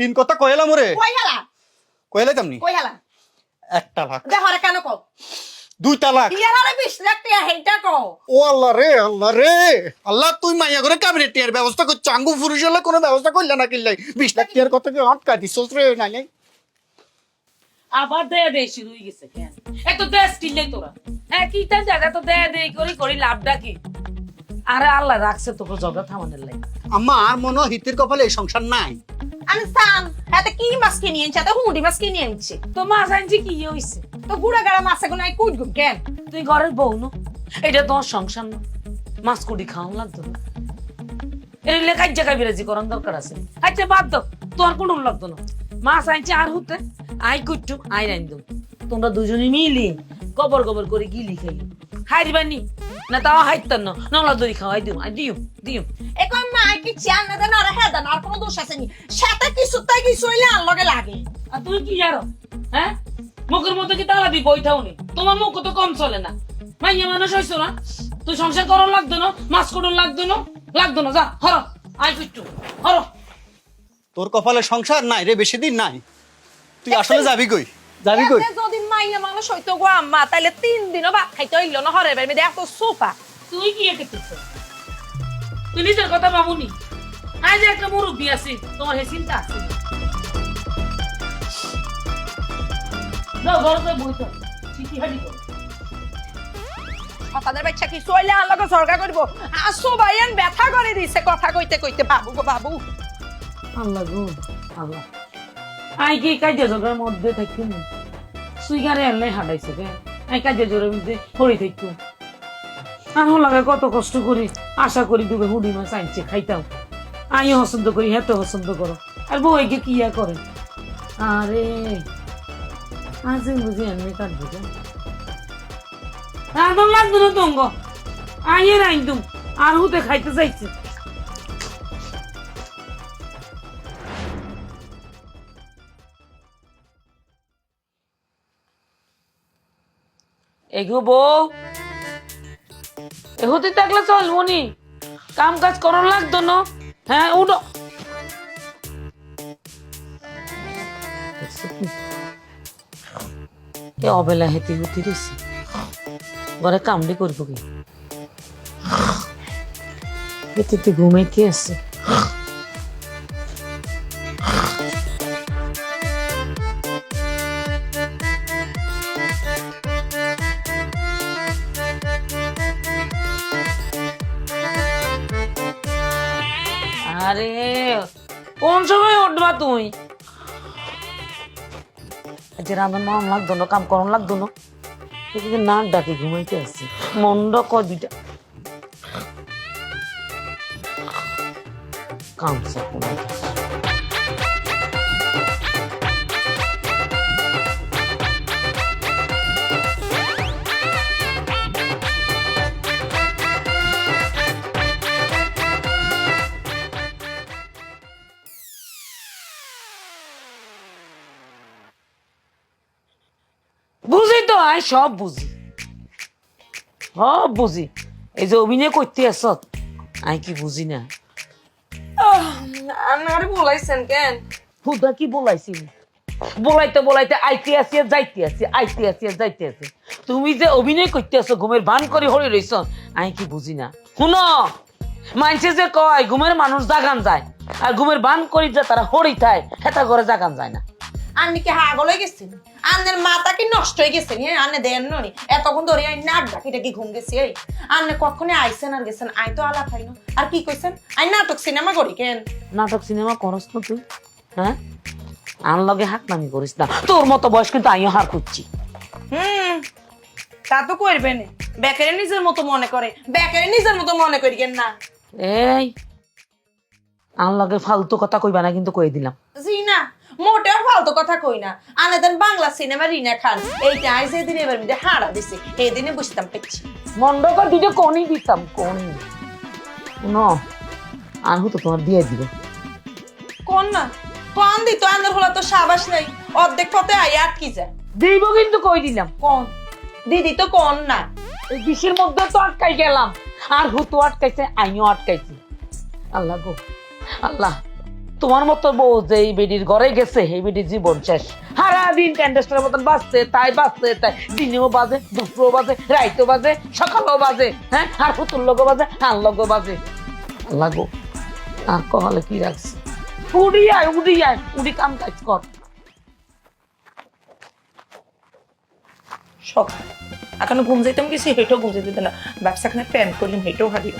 তিন কথা কইলাম ওরে? কই হেলা। কইলাইতাম নি কই হেলা। এক তালাক দেখো রে কেন কও? দুই তালাক আরে লাখ টাকা হেইটা কও। ও আল্লাহ রে আল্লাহ রে। আল্লাহ তুই মাইয়া করে ক্যাবিনেট টিয়ার ব্যবস্থা আঙ্গু পুরুষ হলে কোনো ব্যবস্থা করলে না কিনলাই বিশ লাখ টিয়ার কথা কি আটকা রে নাই নাই। আবার দেয়া দেয় শুরু হয়ে গেছে কেন এত দেশ কিনলে তোরা। হ্যাঁ কি তা জায়গা তো দেয়া দেই করি করি লাভটা কি? আরে আল্লাহ রাখছে তোকে জগা থামানের লাগে আম্মা আর মনে হয় হিতের কপালে এই সংসার নাই। এতে কি মাছ কিনে আনছে এত হুঁড়ি মাছ কিনে আনছে তো মাছ আনছি কি হইছে? তো গুড়া গাড়া মাছ এখন আই কুট গুট কেন? তুই ঘরের বউ নো? এটা তোমার সংসার না। মাছ খাওয়ান লাগতো না। লেখার জায়গায় বিরাজি করার দরকার আছে। আচ্ছা বাদ দাও। কোনো লাগতো না। মাছ আনছে আর হতে আই কুট্টু আই রাইন তোমরা দুজনে মিলি গবর গবর করে গিলি খাই হাইরিবানি না তাও হাইতাম না নলা দড়ি খাওয়াই দিও আই দিও দিও এখন মাই কি চান না দেন আর হ্যাঁ দেন আর কোনো দোষ আছে নি সাথে কিছু তাই কিছু হইলে আর লগে লাগে আর তুমি কি জানো হ্যাঁ মুখের মধ্যে কি তালা দি বইটাও নেই তোমার মুখ তো কম চলে না মাইয়া মানুষ হইছো না তুই সংসার করো লাগতো না মাছ করো লাগতো না লাগতো না যা হর আই কুট্টু হর তোর কপালে সংসার নাই রে বেশি দিন নাই। তুই আসলে যাবি কই? যাবি কই? যদি মাইয়া মানুষ হইতো গো আম্মা তাইলে তিন দিনও ভাত খাইতে হইল না হরে বের মেয়ে এত সোফা। তুই কি করছ তুই নিজের কথা ভাবুনি? আজ একটা মুরব্বী আছে তোমার হে চিন্তা আছে। যাও ঘরে বইতে চিঠি হাঁটি করো। তাদের বাচ্চা হইলে আর লগে সরকার করব? আসো ভাইয়ান ব্যথা করে দিছে কথা কইতে কইতে বাবু গো বাবু। আল্লাহ গো আল্লাহ। আই কি কাজে মধ্যে থাকি সুইগারে এলে হাঁটাইছে কে? আই কাজে জোরের মধ্যে হরি থাকতো আর কত কষ্ট করি, আশা করি দুবে হুডি মাছ আনছে, খাইতাম। আইও পছন্দ করি হেত পছন্দ করো। আর বউ একে কি ইয়া করে? আরে, আজ বুঝি এমনি কাটবো লাগতো না তঙ্গ আইয়ে রাইতুম আর হুতে খাইতে চাইছে। এগো বউ। এহতে থাকলে চল মনি কাম কাজ করন লাগতো না। হ্যাঁ উঠো। এ অবেলা হেতি হুতি রয়েছে। ঘরে কামড়ি করব কি? এতে ঘুমে কি আরে, কোন সময় উঠবা তুই? আজকে রান্ধন মাম লাগতো না, কাম করন লাগতো না। এদিকে নাক ডাকে ঘুমাইতে আসছি মন্ড ক দুইটা। কাম সব বুঝি তো আই সব বুঝি। সব বুঝি। এই যে অভিনয় করতে আস আই কি বুঝি না। বলাইছেন কেন? হুদা কি বলাইছি? বলাইতে বলাইতে আইতে আসি আর যাইতে আসি আইতে আসি আর যাইতে আসি তুমি যে অভিনয় করতে আসো ঘুমের ভান করে হরে রইছ আই কি বুঝি না। শুনো মানছে যে কয় ঘুমের মানুষ জাগান যায় আর ঘুমের ভান করি যে তারা হরি থায় হেতা করে জাগান যায় না। আপনি কি হাগল হয়ে গেছেন আন্নের মাথা কি নষ্ট হয়ে গেছে নি? আন্নে দেন নি এতক্ষণ ধরে আই নাক ডাকিটা কি ঘুম গেছি এই? আন্নে কখনই আইছেন আর গেছেন? আই তো আলাপ হয় না। আর কি কইছেন? আই নাটক সিনেমা করি কেন? নাটক সিনেমা করস না তুই? হ্যাঁ? আন লগে হাত নামি করিস না। তোর মতো বয়স কিন্তু আইও হার খুঁজছি। হুম তা তো করবেন বেকারে নিজের মতো মনে করে। বেকারে নিজের মতো মনে করি কেন না? এই আন লগে ফালতু কথা কইবা না কিন্তু কই দিলাম। জি না। মোটেও ফালতু কথা কই না। আনে দেন বাংলা সিনেমা রিনা খান। এইটা আই যেদিন এবার মধ্যে হারা দিছে এই দিনে বুঝতাম পেয়েছি। মন্ডকর দুটো কোনই দিতাম কোনই ন আনহু তো তোমার দিয়ে দিব। কোন না? কোন দিত আন্দার হলো তো সাবাস নাই। অর্ধেক পথে আই আটকি যায়। দিব কিন্তু কই দিলাম? কোন? দিদি তো কোন না? এই বিষের মধ্যে তো আটকাই গেলাম। আর হুতো আটকাইছে আইও আটকাইছি। আল্লাহ গো আল্লাহ। তোমার মতো বউ যে এই বেডির ঘরে গেছে এই বেডির জীবন শেষ। সারা দিন ক্যান্ডেস্টারের মতন বাঁচতে তাই বাঁচতে তাই দিনেও বাজে, দুপুরও বাজে, রাইতেও বাজে, সকালেও বাজে হ্যাঁ? আর পুতুর লোকও বাজে আর লোকও বাজে। লাগো আর কপালে কি রাখছি? উড়ি আয় উড়ি আয়, উড়ি কাম কাজ কর। সকাল এখনও ঘুম যেতাম গেছি হেঁটেও ঘুম যেতে না। ব্যবসা খানে প্যান্ট করলাম হেঁটেও হারিয়ে